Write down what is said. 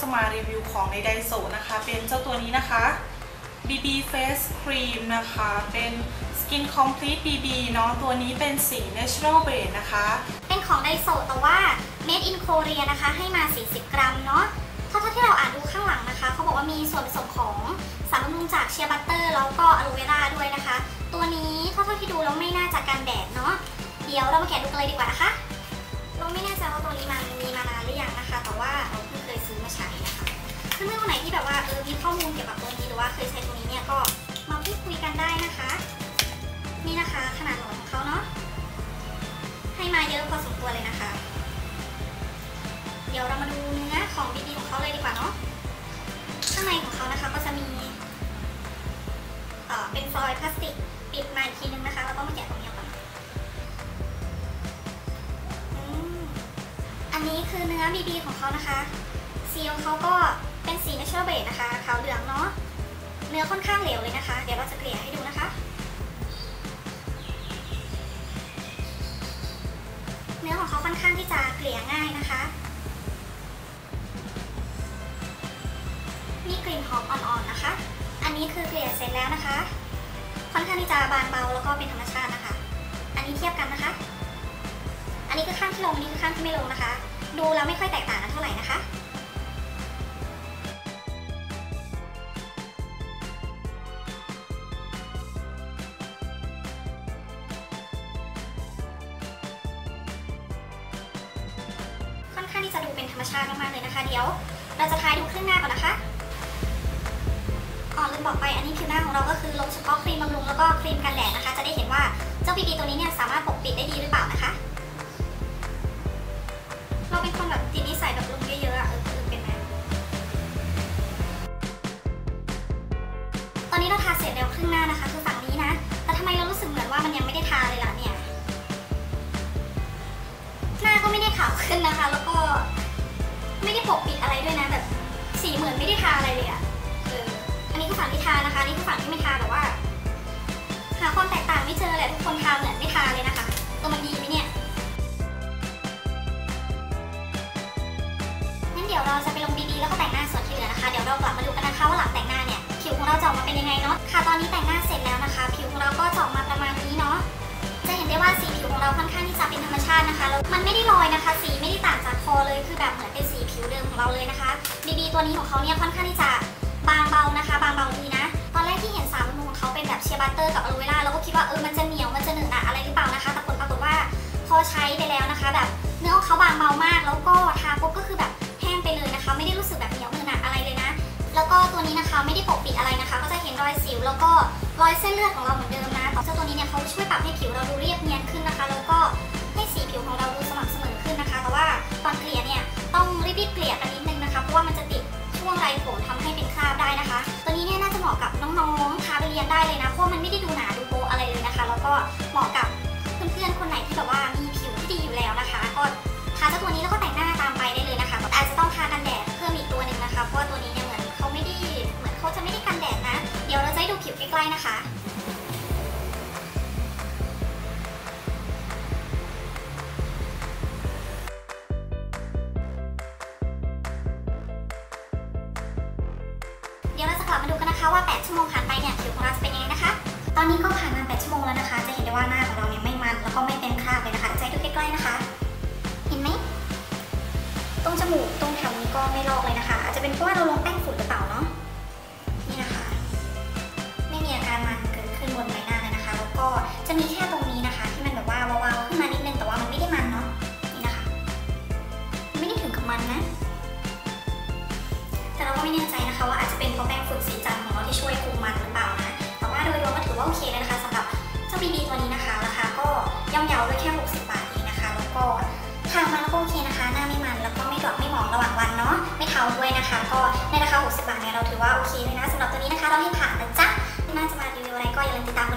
จะมารีวิวของในไดโซนะคะ เป็นเจ้าตัวนี้นะคะ BB Face Cream นะคะ เป็น Skin Complete BB เนาะ ตัวนี้เป็นสี Natural Base นะคะ เป็นของไดโซแต่ว่า made in Korea นะคะ ให้มา 40 กรัมเนาะเท่าที่เราอ่านดูข้างหลังนะคะ เขาบอกว่ามีส่วนผสมของสารบำรุงจากเชียร์บัตเตอร์แล้วก็อะโลเวราด้วยนะคะ ตัวนี้เท่าที่ดูแล้วไม่น่าจะกันแดดเนาะ เดี๋ยวเรามาแกะดูกันเลยดีกว่านะคะ เราไม่แน่ใจว่าตัวนี้มันมี ใช้นะคะเพื่อนๆคนไหนที่แบบว่าเออมีข้อมูลเกี่ยวกับตัวนี้หรือว่าเคยใช้ตัวนี้เนี่ยก็มาพูดคุยกันได้นะคะ นี่นะคะขนาดหลอดของเขาเนาะให้มาเยอะพอสมควรเลยนะคะ เดี๋ยวเรามาดูเนื้อของบีบีของเขาเลยดีกว่าเนาะข้างในของเขานะคะก็จะมีเอ่อเป็นฟอยล์พลาสติกปิดมาอีกทีนึงนะคะแล้วก็มาแกะตรงนี้ก่อนอันนี้คือเนื้อบีบีของเขานะคะ สีของเขาก็เป็นสี natural base นะคะ ขาวเหลืองเนาะ เนื้อค่อนข้างเหลวเลยนะคะ เดี๋ยวเราจะเกลี่ยให้ดูนะคะ เนื้อของเขาค่อนข้างที่จะเกลี่ยง่ายนะคะ มีกลิ่นหอมอ่อนๆนะคะ อันนี้คือเกลี่ยเสร็จแล้วนะคะ ค่อนข้างที่จะบางเบาแล้วก็เป็นธรรมชาตินะคะ อันนี้เทียบกันนะคะ อันนี้คือข้างที่ลง อันนี้คือข้างที่ไม่ลงนะคะ ดูแล้วไม่ค่อยแตกต่างกันเท่าไหร่นะคะ ธรรมชาติมากๆเลยนะคะ เดี๋ยว เราจะทายดูครึ่งหน้าก่อนนะคะอ๋อลืมบอกไปอันนี้ผิวหน้าของเราก็คือลงเฉพาะครีมบำรุงแล้วก็ครีมกันแดดนะคะ จะได้เห็นว่าเจ้าบีบีตัวนี้เนี่ยสามารถปกปิดได้ดีหรือเปล่านะคะ เราเป็นคนแบบติดนิสัยแบบลงเยอะๆอะเออคือเป็นไหมตอนนี้เราทาเสร็จแล้วครึ่งหน้านะคะคือฝั่งนี้นะ แต่ทำไมเรารู้สึกเหมือนว่ามันยังไม่ได้ทาเลยล่ะเนี่ย หน้าก็ไม่ได้ขาวขึ้นนะคะ แล้วก็ ไม่ได้ปกปิดอะไรด้วยนะแบบสีเหมือนไม่ได้ทาอะไรเลยอะเอออันนี้คือฝั่งที่ทานะคะอันนี่คือฝั่งที่ไม่ทาแต่ว่าหาความแตกต่างไม่เจอแหละทุกคนทาเหมือนไม่ทาเลยนะคะตัวมันดีไหมเนี่ยงั้นเดี๋ยวเราจะไปลงบีบีแล้วก็แต่งหน้าส่วนที่เหลือนะคะเดี๋ยวเรากลับมาดูกันนะคะว่าหลังแต่งหน้าเนี่ยผิวของเราจะออกมาเป็นยังไงเนาะค่ะตอนนี้แต่งหน้าเสร็จแล้วนะคะ ผิวของเราก็จะออกมาประมาณนี้เนาะจะเห็นได้ว่าสีผิวของเราค่อนข้างที่จะเป็นธรรมชาตินะคะแล้วมันไม่ได้ลอยนะคะ สีไม่ได้ต่างจากคอเลยคือแบบเหมือนเป็น ผิวเดิมของเราเลยนะคะบีบีตัวนี้ของเขาเนี่ยค่อนข้างที่จะบางเบานะคะ บางเบาดีนะ ตอนแรกที่เห็นสารบำรุงของเขาเป็นแบบเชียร์บัตเตอร์กับอะโลเวราเราก็คิดว่าเออมันจะเหนียวมันจะหนึบหนะอะไรหรือเปล่านะคะ แต่ผลปรากฏว่าพอใช้ไปแล้วนะคะ แบบเนื้อของเขาบางเบามาก แล้วก็ทาปุ๊บก็คือแบบแห้งไปเลยนะคะ ไม่ได้รู้สึกแบบเหนียวหนึบหนะอะไรเลยนะ แล้วก็ตัวนี้นะคะไม่ได้ปกปิดอะไรนะคะ ก็จะเห็นรอยสิว แล้วก็รอยเส้นเลือดของเราเหมือนเดิมนะแต่เจ้าตัวนี้เนี่ยเขาช่วยปรับให้ผิวเราดูเรียบเนียนขึ้นนะคะ แล้วก็ให้สีผิวของเราดูสม่ำเสมอขึ้นนะคะ แต่ว่าตอนเกลี่ยเนี่ย รีบๆเกลี่ยกันนิดนึงนะคะ เพราะว่ามันจะติดช่วงไรผมทำให้เป็นคราบได้นะคะ ตัวนี้เนี่ยน่าจะเหมาะกับน้องๆทาไปเรียนได้เลยนะ เพราะมันไม่ได้ดูหนาดูโปอะไรเลยนะคะ แล้วก็เหมาะกับ เดี๋ยวเราจะกลับมาดูกันนะคะว่า 8 ชั่วโมงผ่านไปเนี่ยผิวของเราจะเป็นยังไงนะคะ ตอนนี้ก็ผ่านมา 8 ชั่วโมงแล้วนะคะ จะเห็นได้ว่าหน้าของเราเนี่ยไม่มันแล้วก็ไม่เป็นคราบเลยนะคะจะให้ดูใกล้ๆนะคะ เห็นไหม ตรงจมูกตรงแถวนี้ก็ไม่ลอกเลยนะคะ อาจจะเป็นเพราะว่าเราลงแป้งฝุ่นหรือเปล่าเนาะ นี่นะคะ ไม่มีอาการมันเกิดขึ้นบนใบหน้าเลยนะคะ แล้วก็จะมีแค่ตรงนี้ ไว้แค่ 60 บาทเองนะคะ แล้วก็ค่ะมันก็โอเคนะคะ หน้าไม่มันแล้วก็ไม่ดอกไม่หมองระหว่างวันเนาะไม่เทาด้วยนะคะ ก็ในราคา 60 บาทเนี่ยเราถือว่าโอเคเลยนะสำหรับตัวนี้นะคะ เราให้ผ่านนะจ๊ะน่าจะมารีวิวอะไรก็อย่าลืมติดตาม